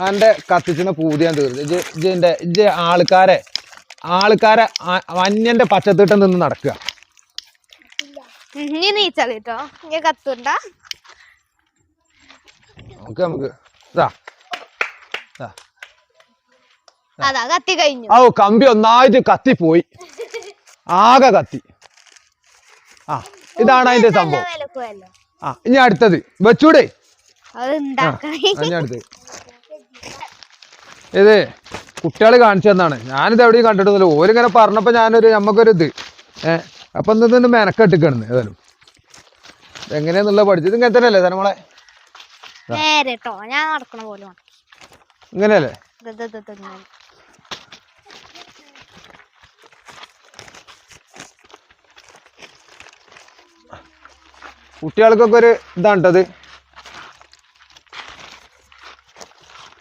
എന്റെ കത്തിച്ചിന് പൂതിയാൻ തീർന്നു ഇജ്ജിന്റെ ഇജ്ജ് ആൾക്കാരെ ആൾക്കാരെ വന്യന്റെ പച്ചത്തിട്ട് നിന്ന് നടക്കുക. കത്തുണ്ട. നമുക്ക് നമുക്ക്. അതാ കത്തി കഴിഞ്ഞു. ഓ കമ്പി ഒന്നായിട്ട് കത്തിപ്പോയി ആകെ കത്തി. ആ ഇതാണ് അതിന്റെ സംഭവം. ആ ഇനി അടുത്തത്. വെച്ചൂടെ? ഇനി അടുത്തത്. ഇത് കുട്ടികൾ കാണിച്ചു തന്നാണ്. ഞാനിത് എവിടെയും കണ്ടിട്ടൊന്നുമില്ല. ഓരിങ്ങനെ പറഞ്ഞപ്പോൾ ഞാനൊരു നമുക്കൊരു ഇത് ഏഹ് അപ്പം ഇന്ന് മെനക്കെട്ടിക്കണെന്ന് ഏതായാലും. എങ്ങനെയാന്നുള്ള പഠിച്ചത് ഇങ്ങനെ തന്നെയല്ലേ നമ്മളെ നേരെട്ടോ. ഞാൻ നടക്കണ പോലെ. ഇങ്ങനെയല്ലേ? കുട്ടികൾക്കൊക്കെ ഒരു ഇതാണ്